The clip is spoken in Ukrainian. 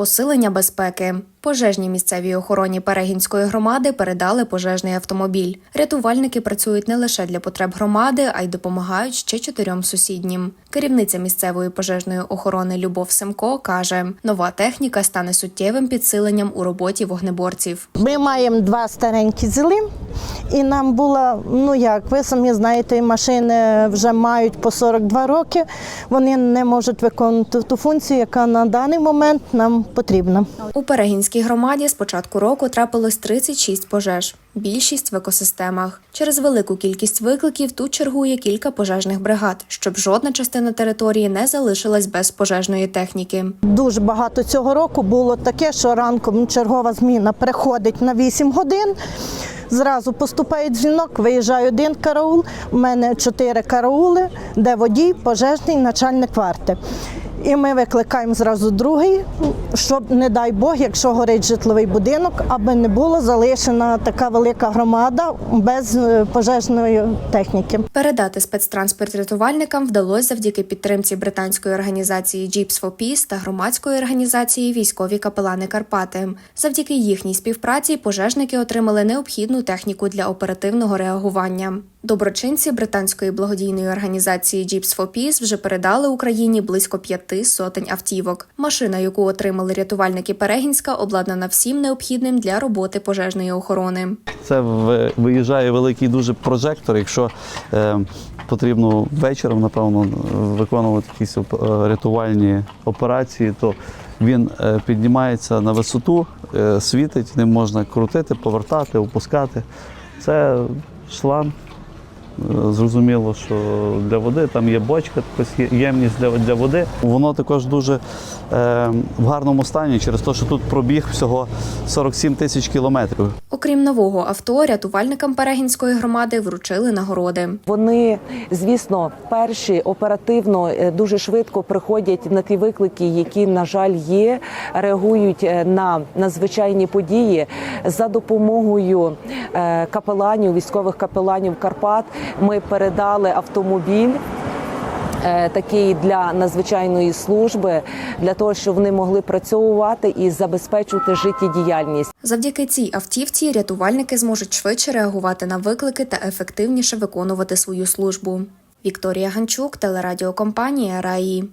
Посилення безпеки. Пожежній місцевій охороні Перегінської громади передали пожежний автомобіль. Рятувальники працюють не лише для потреб громади, а й допомагають ще чотирьом сусіднім. Керівниця місцевої пожежної охорони Любов Семко каже: нова техніка стане суттєвим підсиленням у роботі вогнеборців. Ми маємо два старенькі зіли, і нам було, ну як, ви самі знаєте, машини вже мають по 42 роки. Вони не можуть виконувати ту функцію, яка на даний момент нам потрібна. У Перегінській громаді з початку року трапилось 36 пожеж. Більшість в екосистемах. Через велику кількість викликів тут чергує кілька пожежних бригад, щоб жодна частина території не залишилась без пожежної техніки. Дуже багато цього року було таке, що ранком чергова зміна приходить на 8 годин. Зразу поступає дзвінок, виїжджає один караул. У мене чотири караули, де водій, пожежний, начальник варти. І ми викликаємо зразу другий, щоб, не дай Бог, якщо горить житловий будинок, аби не була залишена така велика громада без е, пожежної техніки. Передати спецтранспорт рятувальникам вдалося завдяки підтримці британської організації Jeeps for Peace та громадської організації Військові капелани Карпати. Завдяки їхній співпраці пожежники отримали необхідну техніку для оперативного реагування. Доброчинці британської благодійної організації Jeeps for Peace вже передали Україні близько п'яти сотень автівок. Машина, яку отримали рятувальники Перегінська, обладнана всім необхідним для роботи пожежної охорони. Це виїжджає великий дуже прожектор. Якщо е, потрібно вечором, напевно, виконувати якісь е, рятувальні операції, то він е, піднімається на висоту, е, світить, ним можна крутити, повертати, опускати. Це шланг. Е, Зрозуміло, що для води там є бочка, ємність для, для води. Воно також дуже е, в гарному стані через те, що тут пробіг всього 47 тисяч кілометрів. Окрім нового авто, рятувальникам Перегінської громади вручили нагороди. Вони, звісно, перші оперативно е, дуже швидко приходять на ті виклики, які, на жаль, є, реагують е, на надзвичайні події за допомогою капеланів, військових капеланів Карпат. Ми передали автомобіль. е, Такий для надзвичайної служби для того, щоб вони могли працювати і забезпечувати життєдіяльність. Завдяки цій автівці рятувальники зможуть швидше реагувати на виклики та ефективніше виконувати свою службу. Вікторія Ганчук, телерадіокомпанія Раї.